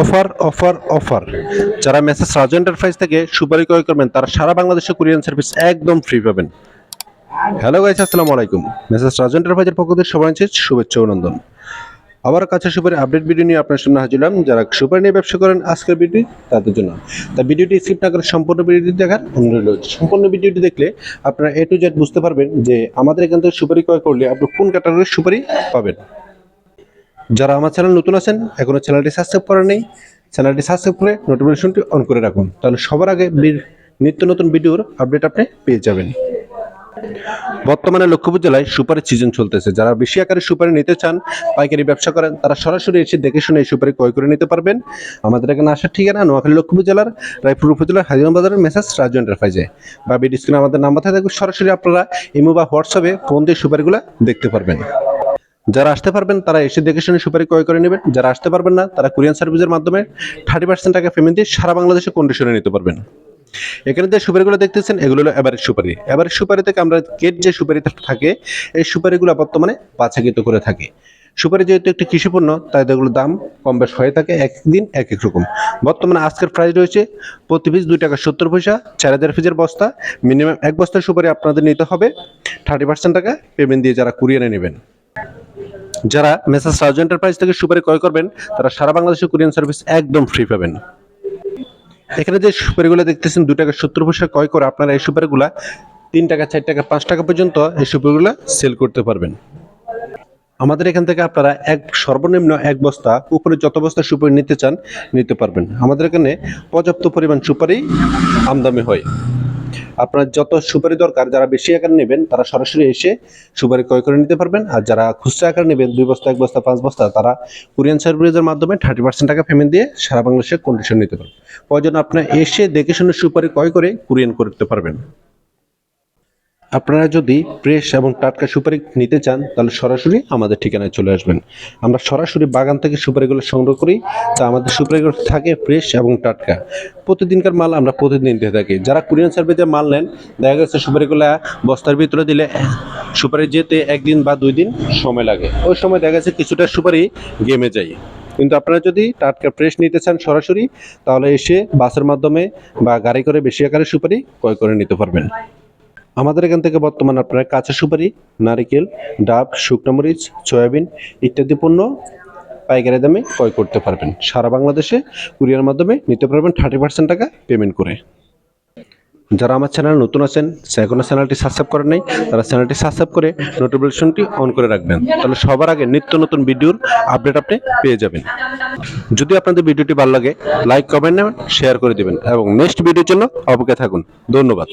Offer offer offer. যারা message Raju enterprise থেকে সুপারি ক্রয় করবেন, তারা সারা বাংলাদেশে কুরিয়ান সার্ভিস একদম ফ্রি পাবেন। হ্যালো গাইস আসসালামু আলাইকুম। মেসেজ রাজু এন্টারপ্রাইজের পক্ষ থেকে সবাই শুভেচ্ছা অভিনন্দন। আবার কাছে সুপারি আপডেট ভিডিও নিয়ে আপনার সামনে হাজির হলাম। যারা সুপারি নিয়ে ব্যবসা করেন, আজকের ভিডিও তাদের জন্য। তা ভিডিওটি স্কিপ না করে সম্পূর্ণ ভিডিওটি দেখার অনুরোধ সম্পূর্ণ ভিডিওটি দেখলে আপনারা এ টু জেড বুঝতে পারবেন যে আমাদের এখান থেকে সুপারি ক্রয় করলে আপনি কোন ক্যাটাগরির সুপারি পাবেন। যারা আমার চ্যানেল নতুন আছেন, এখনও চ্যানেলটি সাবস্ক্রাইব করেন নেই চ্যানেলটি সাবস্ক্রাইব করে নোটিফিকেশনটি অন করে রাখুন। তাহলে সবার আগে নিত্য নতুন ভিডিওর আপডেট আপনি পেয়ে যাবেন। বর্তমানে লক্ষ্মীপুর জেলায় সুপারি সিজন চলতেছে। যারা বেশি আকারে সুপারি নিতে চান, পাইকারি ব্যবসা করেন, তারা সরাসরি এসে দেখে শুনে এই সুপারি ক্রয় করে নিতে পারবেন। আমাদের এখানে আসার ঠিকানা নোয়াখালী লক্ষ্মীপুর জেলার রায়পুর উপজেলার হাজিরাম বাজারের মেসাজ রাজু এন্টারপ্রাইজে বা বিডি আমাদের নাম্বার থাকবে, সরাসরি আপনারা ইমো বা হোয়াটসঅ্যাপে ফোন দিয়ে সুপারিগুলো দেখতে পারবেন। যারা আসতে পারবেন, তারা এসে দেখে শুনে সুপারি ক্রয় করে নেবেন। যারা আসতে পারবেন না, তারা কুরিয়ান সার্ভিসের মাধ্যমে থার্টি পার্সেন্ট টাকা পেমেন্ট দিয়ে সারা বাংলাদেশে কন্ডিশনে নিতে পারবেন। এখানে যে সুপারিগুলো দেখতেছেন, এগুলো হলো এবারের সুপারি। এবারের সুপারি থেকে আমরা কেট যে সুপারি থাকে, এই সুপারিগুলো বর্তমানে বাছাকৃত করে থাকি। সুপারি যেহেতু একটি কৃষিপণ্য, তাই এগুলোর দাম কম বেশ হয়ে থাকে, একদিন এক এক রকম। বর্তমানে আজকের প্রাইস রয়েছে প্রতি পিস দুই টাকা সত্তর পয়সা। চার হাজার পিসের বস্তা মিনিমাম এক বস্তার সুপারি আপনাদের নিতে হবে। থার্টি পার্সেন্ট টাকা পেমেন্ট দিয়ে যারা কুরিয়ারে নেবেন। যারা মেসাজ রাজু এন্টারপ্রাইজ থেকে সুপারি ক্রয় করবেন, তারা সারা বাংলাদেশে কুরিয়ান সার্ভিস একদম ফ্রি পাবেন। এখানে যে সুপারিগুলো দেখতেছেন দু টাকা সত্তর পয়সা ক্রয় করে আপনারা এই সুপারিগুলা তিন টাকা, চার টাকা, পাঁচ টাকা পর্যন্ত এই সুপারিগুলো সেল করতে পারবেন। আমাদের এখান থেকে আপনারা এক সর্বনিম্ন এক বস্তা, উপরে যত বস্তা সুপারি নিতে চান, নিতে পারবেন। আমাদের এখানে পর্যাপ্ত পরিমাণ সুপারি আমদামি হয়। আপনার যত সুপারি দরকার, যারা বেশি আকার নেবেন, তারা সরাসরি এসে সুপারি ক্রয় করে নিতে পারবেন। আর যারা খুচরা আকার নেবেন, দুই বস্তা, এক বস্তা, পাঁচ বস্তা, তারা কুরিয়ান সার্ভিসের মাধ্যমে থার্টি পার্সেন্ট টাকা পেমেন্ট দিয়ে সারা বাংলাদেশে কন্ডিশন নিতে পারবেন। প্রয়োজন আপনার এসে দেখে শুনে সুপারি ক্রয় করে কুরিয়ান করতে পারবেন। আপনারা যদি ফ্রেশ এবং টাটকা সুপারি নিতে চান, তাহলে সরাসরি আমাদের ঠিকানায় চলে আসবেন। আমরা সরাসরি বাগান থেকে সুপারিগুলো সংগ্রহ করি। তা আমাদের সুপারিগুলো থাকে ফ্রেশ এবং টাটকা প্রতিদিনকার মাল আমরা প্রতিদিন দিয়ে থাকি। যারা কুরিয়ান সার্ভিসে মাল নেন, দেখা গেছে সুপারিগুলো বস্তার ভিতরে দিলে সুপারি যেতে একদিন বা দুই দিন সময় লাগে। ওই সময় দেখা গেছে কিছুটা সুপারি গেমে যায়। কিন্তু আপনারা যদি টাটকা ফ্রেশ নিতে চান সরাসরি, তাহলে এসে বাসের মাধ্যমে বা গাড়ি করে বেশি আকারে সুপারি ক্রয় করে নিতে পারবেন। আমাদের এখান থেকে বর্তমানে আপনারা কাঁচা সুপারি, নারিকেল, ডাব, শুকনো মরিচ, সয়াবিন ইত্যাদি পণ্য পাইকারি দামে ক্রয় করতে পারবেন। সারা বাংলাদেশে কুরিয়ার মাধ্যমে নিতে পারবেন থার্টি পার্সেন্ট টাকা পেমেন্ট করে। যারা আমার চ্যানেল নতুন আছেন সে এখনও চ্যানেলটি সাবস্ক্রাইব করেন নাই, তারা চ্যানেলটি সাবস্ক্রাইব করে নোটিফিকেশনটি অন করে রাখবেন। তাহলে সবার আগে নিত্য নতুন ভিডিওর আপডেট আপনি পেয়ে যাবেন। যদি আপনাদের ভিডিওটি ভালো লাগে লাইক কমেন্ট শেয়ার করে দিবেন এবং নেক্সট ভিডিওর জন্য অপেক্ষা থাকুন। ধন্যবাদ।